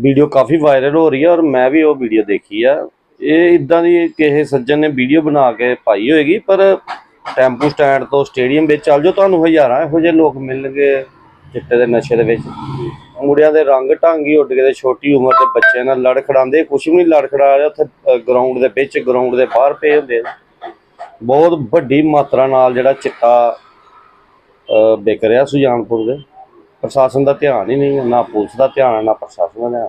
Video ਕਾਫੀ viral ਹੋ ਰਹੀ ਹੈ ਔਰ ਮੈਂ ਵੀ ਉਹ ਵੀਡੀਓ ਦੇਖੀ ਆ। ਇਹ ਇਦਾਂ ਦੀ ਕਿਸੇ ਸੱਜਣ ਨੇ ਵੀਡੀਓ ਬਣਾ ਕੇ ਪਾਈ ਹੋਏਗੀ, ਪਰ ਟੈਂਪੂ ਸਟੈਂਡ ਤੋਂ ਸਟੇਡੀਅਮ ਵਿੱਚ ਚੱਲ ਜਾਓ, ਤੁਹਾਨੂੰ ਹਜ਼ਾਰਾਂ ਇਹੋ ਜਿਹੇ ਲੋਕ ਮਿਲਣਗੇ ਚਿੱਟੇ ਦੇ ਨਸ਼ੇ ਦੇ ਵਿੱਚ। ਮੁੰਡਿਆਂ ਦੇ ਰੰਗ ਢੰਗੀ ਉੱਡ ਗਏ ਤੇ ਛੋਟੀ ਉਮਰ ਦੇ ਬੱਚਿਆਂ ਨਾਲ ਲੜ ਖੜਾਉਂਦੇ, ਕੁਛ ਵੀ ਨਹੀਂ ਲੜ ਖੜਾ ਰਿਹਾ, ਉੱਥੇ ਗਰਾਊਂਡ ਦੇ ਵਿੱਚ ਗਰਾਊਂਡ ਦੇ ਬਾਹਰ ਪਏ ਹੁੰਦੇ ਬਹੁਤ ਵੱਡੀ ਮਾਤਰਾ ਨਾਲ ਜਿਹੜਾ ਚਿੱਟਾ ਵਿਕ ਰਿਹਾ ਸੁਜਾਨਪੁਰ ਦੇ। ਪ੍ਰਸ਼ਾਸਨ ਦਾ ਧਿਆਨ ਹੀ ਨਹੀਂ ਨਾ ਪੁਲਿਸ ਦਾ ਧਿਆਨ ਨਾ ਪ੍ਰਸ਼ਾਸਨ ਦਾ ਧਿਆਨ।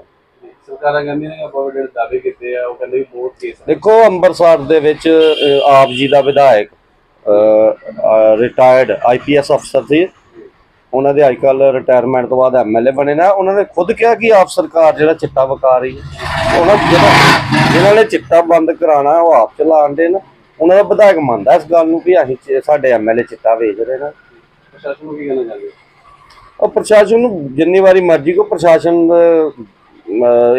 ਸਰਕਾਰਾਂ ਕਹਿੰਦੀਆਂ ਨੇ ਬਹੁਤ ਜਿਹੜੇ ਦਾਅਵੇ ਕੀਤੇ ਆ ਉਹ ਕਹਿੰਦੇ ਵੀ ਬਹੁਤ ਕੇਸ ਦੇਖੋ ਅੰਮ੍ਰਿਤਸਰ ਦੇ ਵਿੱਚ ਆਪ ਜੀ ਦਾ ਵਿਧਾਇਕ ਰਿਟਾਇਰਡ ਆਈਪੀਐਸ ਅਫਸਰ ਸੀ। ਉਹਨਾਂ ਦੇ ਅੱਜ ਕੱਲ ਰਿਟਾਇਰਮੈਂਟ ਤੋਂ ਬਾਅਦ ਐਮਐਲਏ ਬਣੇ ਨਾ। ਉਹਨਾਂ ਨੇ ਖੁਦ ਕਿਹਾ ਕਿ ਆਪ ਸਰਕਾਰ ਜਿਹੜਾ ਚਿੱਟਾ ਵਕਾ ਰਹੀ ਹੈ। ਉਹਨਾਂ ਜਿਹੜਾ ਜਿਨ੍ਹਾਂ ਨੇ ਚਿੱਟਾ ਬੰਦ ਕਰਾਉਣਾ ਉਹ ਆਪ ਚਲਾਉਣ ਦੇ ਨਾ। ਉਹਨਾਂ ਦਾ ਵਿਧਾਇਕ ਮੰਨਦਾ ਇਸ ਗੱਲ ਨੂੰ ਕਿ ਅਸੀਂ ਸਾਡੇ ਐਮਐਲਏ ਚਿੱਟਾ ਵੇਚ ਰਹੇ ਨੇ। ਪ੍ਰਸ਼ਾਸਨ ਨੂੰ ਕੀ ਕਹਿਣਾ ਚਾਹੁੰਦੇ ਉਹ ਪ੍ਰਸ਼ਾਸਨ ਨੂੰ ਜਿੰਨੀ ਵਾਰੀ ਮਰਜ਼ੀ ਕੋ ਪ੍ਰਸ਼ਾਸਨ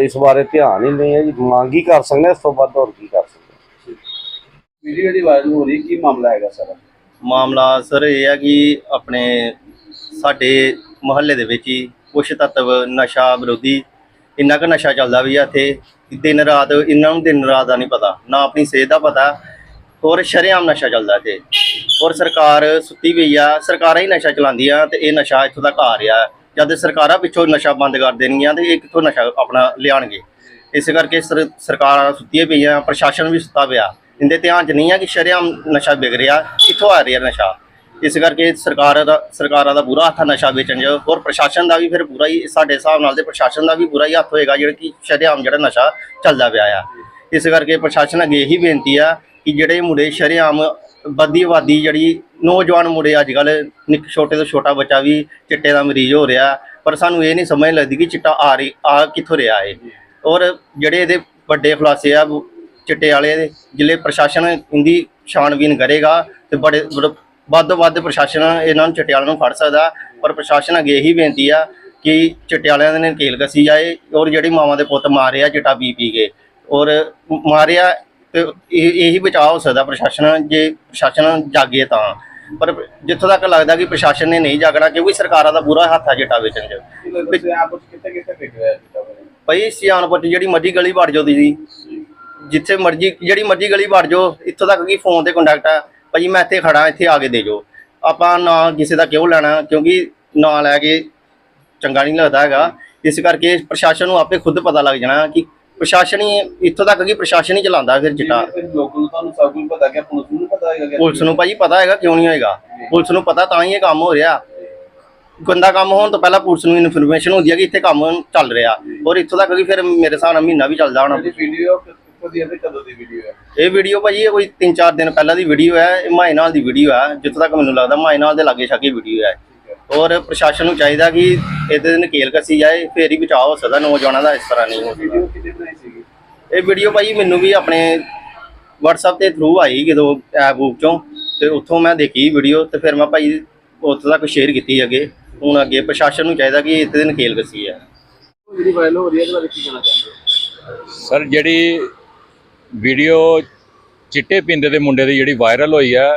ਇਸ ਬਾਰੇ ਧਿਆਨ ਹੀ ਨਹੀਂ ਹੈ ਜੀ। ਮੰਗ ਹੀ ਕਰ ਸਕਦੇ ਇਸ ਤੋਂ ਵੱਧ ਹੋਰ ਕੀ ਕਰ ਸਕਦੇ ਹਾਂ। ਵੀਡੀਓ ਜਿਹੜੀ ਵਾਇਰਲ ਹੋ ਰਹੀ। ਕੀ ਮਾਮਲਾ ਹੈਗਾ ਸਾਰਾ? ਮਾਮਲਾ ਸਰ ਇਹ ਹੈ ਕਿ ਆਪਣੇ ਸਾਡੇ ਮੁਹੱਲੇ ਦੇ ਵਿੱਚ ਹੀ ਕੁਛ ਤੱਤਵ ਨਸ਼ਾ ਵਿਰੋਧੀ ਇੰਨਾ ਕੁ ਨਸ਼ਾ ਚੱਲਦਾ ਵੀ ਆ ਇੱਥੇ। ਦਿਨ ਰਾਤ ਇਹਨਾਂ ਨੂੰ ਦਿਨ ਰਾਤ ਦਾ ਨਹੀਂ ਪਤਾ। ਨਾ ਆਪਣੀ ਸਿਹਤ ਦਾ ਪਤਾ ਔਰ ਸ਼ਰੇਆਮ ਨਸ਼ਾ ਚੱਲਦਾ ਇੱਥੇ। ਔਰ ਸਰਕਾਰ ਸੁੱਤੀ ਪਈ ਆ, ਸਰਕਾਰਾਂ ਹੀ ਨਸ਼ਾ ਚਲਾਉਂਦੀਆਂ ਤੇ ਇਹ ਨਸ਼ਾ ਇੱਥੋਂ ਤੱਕ ਆ ਰਿਹਾ। ਜਦ ਸਰਕਾਰਾਂ ਪਿੱਛੋਂ ਨਸ਼ਾ ਬੰਦ ਕਰ ਦੇਣਗੀਆਂ ਤੇ ਇਹ ਕਿੱਥੋਂ ਨਸ਼ਾ ਆਪਣਾ ਲਿਆਣਗੇ ਇਸ ਕਰਕੇ ਸਰ- ਸਰਕਾਰਾਂ ਸੁੱਤੀਆਂ ਪਈਆਂ, ਪ੍ਰਸ਼ਾਸਨ ਵੀ ਸੁੱਤਾ ਪਿਆ। ਇਹਦੇ ਧਿਆਨ 'ਚ ਨਹੀਂ ਆ ਕਿ ਸ਼ਰੇਆਮ ਨਸ਼ਾ ਵਿਗ ਰਿਹਾ, ਕਿੱਥੋਂ ਆ ਰਿਹਾ ਨਸ਼ਾ? ਇਸ ਕਰਕੇ ਸਰਕਾਰ ਦਾ, ਸਰਕਾਰਾਂ ਦਾ ਬੁਰਾ ਹੱਥ ਆ ਨਸ਼ਾ ਵੇਚਣ 'ਚ ਔਰ ਪ੍ਰਸ਼ਾਸਨ ਦਾ ਵੀ ਫਿਰ ਪੂਰਾ ਹੀ, ਸਾਡੇ ਹਿਸਾਬ ਨਾਲ ਤੇ ਪ੍ਰਸ਼ਾਸਨ ਦਾ ਵੀ ਪੂਰਾ ਹੀ ਹੱਥ ਹੋਏਗਾ ਜਿਹੜਾ ਕਿ ਸ਼ਰੇਆਮ ਜਿਹੜਾ ਨਸ਼ਾ ਚੱਲਦਾ ਪਿਆ ਆ। ਇਸ ਕਰਕੇ ਪ੍ਰਸ਼ਾਸਨ ਅੱਗੇ ਇਹੀ ਬੇਨਤੀ ਆ ਕਿ ਜਿਹੜੇ ਮੁੰਡੇ ਸ਼ਰੇਆਮ ਵੱਧਦੀ ਆਬਾਦੀ ਜਿਹੜੀ ਨੌਜਵਾਨ ਮੁੰਡੇ ਅੱਜ ਕੱਲ ਨਿੱਕ ਛੋਟੇ ਤੋਂ ਛੋਟਾ ਬੱਚਾ ਵੀ ਚਿੱਟੇ ਦਾ ਮਰੀਜ਼ ਹੋ ਰਿਹਾ, ਪਰ ਸਾਨੂੰ ਇਹ ਨਹੀਂ ਸਮਝ ਲੱਗਦੀ ਕਿ ਚਿੱਟਾ ਆ ਰਹੀ, ਆ ਕਿੱਥੋਂ ਰਿਹਾ ਹੈ ਔਰ ਜਿਹੜੇ ਇਹਦੇ ਵੱਡੇ ਖੁਲਾਸੇ ਆ, ਚਿੱਟੇ ਵਾਲੇ ਦੇ ਜ਼ਿਲ੍ਹੇ ਪ੍ਰਸ਼ਾਸਨ ਇਹਦੀ ਛਾਣਬੀਨ ਕਰੇਗਾ ਤੇ ਬੜੇ ਵੱਧ ਤੋਂ ਵੱਧ ਪ੍ਰਸ਼ਾਸਨ ਇਹਨਾਂ ਨੂੰ ਚਿੱਟੇ ਵਾਲਿਆਂ ਨੂੰ ਫੜ ਸਕਦਾ, ਪਰ ਪ੍ਰਸ਼ਾਸਨ ਅੱਗੇ ਇਹੀ ਬੇਨਤੀ ਆ ਕਿ ਚਿੱਟੇ ਵਾਲਿਆਂ ਦੇ ਨਕੇਲ ਕਸੀ ਜਾਏ ਔਰ ਜਿਹੜੀ ਮਾਵਾਂ ਦੇ ਪੁੱਤ ਮਾਰਿਆ ਚਿੱਟਾ ਪੀ ਪੀ ਕੇ ਔਰ ਮਾਰਿਆ ਤੇ ਇਹ ਇਹੀ ਬਚਾਅ ਹੋ ਸਕਦਾ ਪ੍ਰਸ਼ਾਸਨ ਜੇ ਪ੍ਰਸ਼ਾਸਨ ਜਾਗੇ ਤਾਂ। ਪਰ ਜਿੱਥੋਂ ਤੱਕ ਲੱਗਦਾ ਕਿ ਪ੍ਰਸ਼ਾਸਨ ਨੇ ਨਹੀਂ ਜਾਗਣਾ ਕਿਉਂਕਿ ਸਰਕਾਰਾਂ ਦਾ ਬੁਰਾ ਹੱਥ ਆ ਚਿੱਟਾ ਵੇਚਣ 'ਚ। ਭਾਈ ਸਿਆਣਪੁਰ 'ਚ ਜਿਹੜੀ ਮਰਜ਼ੀ ਗਲੀ ਵੜ ਜਾਓ ਤੁਸੀਂ। ਜਿੱਥੇ ਮਰਜ਼ੀ ਜਿਹੜੀ ਮਰਜ਼ੀ ਗਲੀ ਵੜ ਜਾਓ ਇੱਥੋਂ ਤੱਕ ਕਿ ਫੋਨ ਤੇ ਕੰਟੈਕਟ ਆ ਭਾਜੀ ਮੈਂ ਇੱਥੇ ਖੜਾ ਇੱਥੇ ਆ ਕੇ ਦੇ ਜਾਓ। ਆਪਾਂ ਨਾ ਕਿਸੇ ਦਾ ਕਿਉਂ ਲੈਣਾ ਕਿਉਂਕਿ ਨਾਂ ਲੈ ਕੇ ਚੰਗਾ ਨਹੀਂ ਲੱਗਦਾ ਹੈਗਾ। ਇਸ ਕਰਕੇ ਪ੍ਰਸ਼ਾਸਨ ਨੂੰ ਆਪੇ ਖੁਦ ਪਤਾ ਲੱਗ ਜਾਣਾ ਕਿ ਪ੍ਰਸ਼ਾਸਨ ਹੀ ਇੱਥੋਂ ਤੱਕ ਕਿ ਪ੍ਰਸ਼ਾਸਨ ਹੀ ਚਲਾਉਂਦਾ ਫਿਰ ਚਿੱਟਾ। ਫਿਰ ਲੋਕਾਂ ਨੂੰ ਤੁਹਾਨੂੰ ਸਭ ਕੁਝ ਪਤਾ ਕਿ ਪੁਲਿਸ ਨੂੰ ਪਤਾ ਹੈਗਾ ਕਿ ਪੁਲਿਸ ਨੂੰ ਭਾਜੀ ਪਤਾ ਹੈਗਾ ਕਿਉਂ ਨਹੀਂ ਹੋਏਗਾ? ਪੁਲਿਸ ਨੂੰ ਪਤਾ ਤਾਂ ਹੀ ਇਹ ਕੰਮ ਹੋ ਰਿਹਾ। ਗੰਦਾ ਕੰਮ ਹੋਣ ਤੋਂ ਪਹਿਲਾਂ ਪੁਲਿਸ ਨੂੰ ਇਨਫੋਰਮੇਸ਼ਨ ਹੁੰਦੀ ਹੈ ਕਿ ਇੱਥੇ ਕੰਮ ਚੱਲ ਰਿਹਾ। ਔਰ ਇੱਥੋਂ ਤੱਕ ਕਿ ਫਿਰ ਮੇਰੇ ਹਿਸਾਬ ਨਾਲ ਮਹੀਨਾ ਵੀ ਚੱਲਦਾ ਹੋਣਾ। ਵੀਡੀਓ ਇਹ ਵੀਡੀਓ ਭਾਜੀ ਇਹ ਕੋਈ 3-4 ਦਿਨ ਪਹਿਲਾਂ ਦੀ ਵੀਡੀਓ ਹੈ ਇਹ ਮਾਏ ਨਾਲ ਦੀ ਵੀਡੀਓ ਹੈ। ਜਿੱਥੋਂ ਤੱਕ ਮੈਨੂੰ ਲੱਗਦਾ ਮਾਏ ਨਾਲ ਦੇ ਲਾਗੇ ਛਾਗੇ ਵੀਡੀਓ ਹੈ। ਔਰ ਪ੍ਰਸ਼ਾਸਨ ਨੂੰ ਚਾਹੀਦਾ ਕਿ ਇਹਦੇ ਤੇ ਨਕੇਲ ਕੱਸੀ ਜਾਏ ਫੇਰ ਹੀ ਬਚਾਅ ਹੋ ਸਕਦਾ ਨੌਜਵਾਨਾਂ ਦਾ ਇਸ ਤਰ੍ਹਾਂ ਨਹੀਂ ਹੋ ਸਕਦਾ। ਇਹ ਵੀਡੀਓ ਭਾਜੀ ਮੈਨੂੰ ਵੀ ਆਪਣੇ WhatsApp ਤੇ ਥਰੂ ਆਈ ਜਦੋਂ ਐਪ ਬੁੱਕ ਚੋਂ ਤੇ ਉੱਥੋਂ ਮੈਂ ਦੇਖੀ ਵੀਡੀਓ ਤੇ ਫਿਰ ਮੈਂ ਭਾਈ ਉੱਥੇ ਤੱਕ ਸ਼ੇਅਰ ਕੀਤੀ ਅੱਗੇ। ਹੁਣ ਅੱਗੇ ਪ੍ਰਸ਼ਾਸਨ ਨੂੰ ਚਾਹੀਦਾ ਕਿ ਇਹਦੇ ਤੇ ਨਕੇਲ ਕੱਸੀ ਹੈ ਉਹ ਜਿਹੜੀ ਵਾਇਰਲ ਹੋ ਰਹੀ ਹੈ ਇਹਦੇ ਬਾਰੇ ਕੀ ਕਹਿਣਾ ਚਾਹੁੰਦੇ ਸਰ ਜਿਹੜੀ ਵੀਡੀਓ ਚਿੱਟੇ ਪਿੰਦੇ ਦੇ ਮੁੰਡੇ ਦੀ ਜਿਹੜੀ ਵਾਇਰਲ ਹੋਈ ਹੈ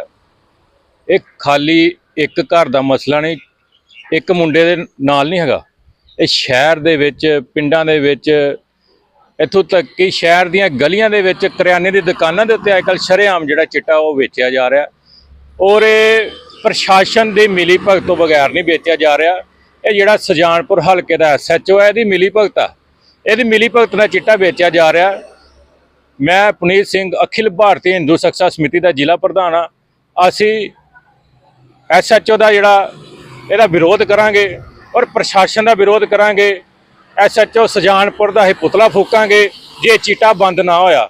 ਇਹ ਖਾਲੀ ਇੱਕ ਘਰ ਦਾ ਮਸਲਾ ਨਹੀਂ ਇੱਕ ਮੁੰਡੇ ਦੇ ਨਾਲ ਨਹੀਂ ਹੈਗਾ। ਇਹ ਸ਼ਹਿਰ ਦੇ ਵਿੱਚ, ਪਿੰਡਾਂ ਦੇ ਵਿੱਚ, ਇੱਥੋਂ ਤੱਕ ਕਿ ਸ਼ਹਿਰ ਦੀਆਂ ਗਲੀਆਂ ਦੇ ਵਿੱਚ, ਕਰਿਆਨੇ ਦੀ ਦੁਕਾਨਾਂ ਦੇ ਉੱਤੇ ਅੱਜਕੱਲ ਸ਼ਰੇਆਮ ਜਿਹੜਾ ਚਿੱਟਾ ਉਹ ਵੇਚਿਆ ਜਾ ਰਿਹਾ। ਔਰ ਇਹ ਪ੍ਰਸ਼ਾਸਨ ਦੀ ਮਿਲੀ ਭਗਤ ਤੋਂ ਬਗੈਰ ਨਹੀਂ ਵੇਚਿਆ ਜਾ ਰਿਹਾ। ਇਹ ਜਿਹੜਾ ਸੁਜਾਨਪੁਰ ਹਲਕੇ ਦਾ ਐਸਐਚਓ ਹੈ, ਇਹਦੀ ਮਿਲੀ ਭਗਤ ਆ। ਇਹਦੀ ਮਿਲੀ ਭਗਤ ਨਾਲ ਚਿੱਟਾ ਵੇਚਿਆ ਜਾ ਰਿਹਾ। ਮੈਂ ਪੁਨੀਤ ਸਿੰਘ, ਅਖਿਲ ਭਾਰਤੀ ਹਿੰਦੂ ਸਖਸ਼ਾ ਸਮਿਤੀ ਦਾ ਜ਼ਿਲ੍ਹਾ ਪ੍ਰਧਾਨ ਆ ਅਸੀਂ ਐਸਐਚਓ ਦਾ ਜਿਹੜਾ ਇਹਦਾ ਵਿਰੋਧ ਕਰਾਂਗੇ ਔਰ ਪ੍ਰਸ਼ਾਸਨ ਦਾ ਵਿਰੋਧ ਕਰਾਂਗੇ। ਐਸਐਚਓ ਸੁਜਾਨਪੁਰ ਦਾ ਇਹ ਪੁਤਲਾ ਫੂਕਾਂਗੇ, ਜੇ ਚਿੱਟਾ ਬੰਦ ਨਾ ਹੋਇਆ।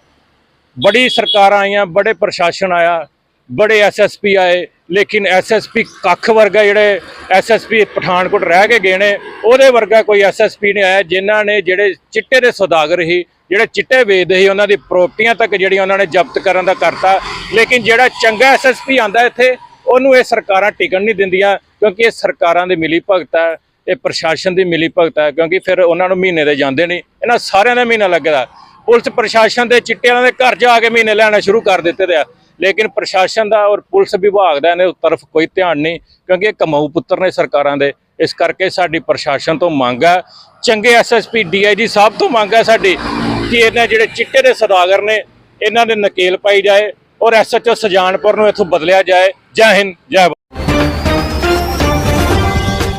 ਬੜੀ ਸਰਕਾਰਾਂ ਆਈਆਂ, ਬੜੇ ਪ੍ਰਸ਼ਾਸਨ ਆਇਆ, ਬੜੇ ਐਸਐਸਪੀ ਆਏ, ਲੇਕਿਨ ਐਸਐਸਪੀ ਕੱਖ ਵਰਗਾ ਜਿਹੜੇ ਐਸਐਸਪੀ ਪਠਾਨਕੋਟ ਰਹਿ ਕੇ ਗਏ ਨੇ, ਉਹਦੇ ਵਰਗਾ ਕੋਈ ਐਸਐਸਪੀ ਨਹੀਂ ਆਇਆ, ਜਿਨ੍ਹਾਂ ਨੇ ਜਿਹੜੇ ਚਿੱਟੇ ਦੇ ਸੌਦਾਗਰ ਸੀ, ਜਿਹੜੇ ਚਿੱਟੇ ਵੇਚਦੇ ਸੀ, ਉਹਨਾਂ ਦੀ ਪ੍ਰਾਪਰਟੀਆਂ ਤੱਕ ਜਿਹੜੀਆਂ ਉਹਨਾਂ ਨੇ ਜ਼ਬਤ ਕਰਨ ਦਾ ਕਰਤਾ। ਲੇਕਿਨ ਜਿਹੜਾ ਚੰਗਾ ਐਸਐਸਪੀ ਆਂਦਾ ਇੱਥੇ, ਉਹਨੂੰ ਇਹ ਸਰਕਾਰਾਂ ਟਿਕਣ ਨਹੀਂ ਦਿੰਦੀਆਂ। ਕਿਉਂਕਿ ਇਹ ਸਰਕਾਰਾਂ ਦੇ ਮਿਲੀ ਭਗਤ ਹੈ, ਇਹ ਪ੍ਰਸ਼ਾਸਨ ਦੀ ਮਿਲੀ ਭਗਤ ਹੈ, ਕਿਉਂਕਿ ਫਿਰ ਉਹਨਾਂ ਨੂੰ ਮਹੀਨੇ ਦੇ ਜਾਂਦੇ ਨਹੀਂ, ਇਹਨਾਂ ਸਾਰਿਆਂ ਦਾ ਮਹੀਨਾ ਲੱਗਦਾ। ਪੁਲਿਸ ਪ੍ਰਸ਼ਾਸਨ ਦੇ ਚਿੱਟੇ ਵਾਲਿਆਂ ਦੇ ਘਰ ਜਾ ਕੇ ਮਹੀਨੇ ਲੈਣਾ ਸ਼ੁਰੂ ਕਰ ਦਿੱਤੇ ਦੇ ਆ। ਲੇਕਿਨ ਪ੍ਰਸ਼ਾਸਨ ਦਾ ਔਰ ਪੁਲਿਸ ਵਿਭਾਗ ਦਾ ਇਹਨੇ ਤਰਫ ਕੋਈ ਧਿਆਨ ਨਹੀਂ, ਕਿਉਂਕਿ ਇਹ ਕਮਾਊ ਪੁੱਤਰ ਨੇ ਸਰਕਾਰਾਂ ਦੇ। ਇਸ ਕਰਕੇ ਸਾਡੀ ਪ੍ਰਸ਼ਾਸਨ ਤੋਂ ਮੰਗ ਹੈ, ਚੰਗੇ ਐਸਐਸਪੀ ਡੀਆਈਜੀ ਸਾਹਿਬ ਤੋਂ ਮੰਗ ਹੈ ਸਾਡੀ ਕਿ ਇਹਨਾਂ ਜਿਹੜੇ ਚਿੱਟੇ ਦੇ ਸੌਦਾਗਰ ਨੇ, ਇਹਨਾਂ ਦੇ ਨਕੇਲ ਪਾਈ ਜਾਏ ਔਰ ਐਸਐਚਓ ਸਜਾਨਪੁਰ ਨੂੰ ਇੱਥੋਂ ਬਦਲਿਆ ਜਾਏ। ਜੈ ਹਿੰਦ, ਜੈ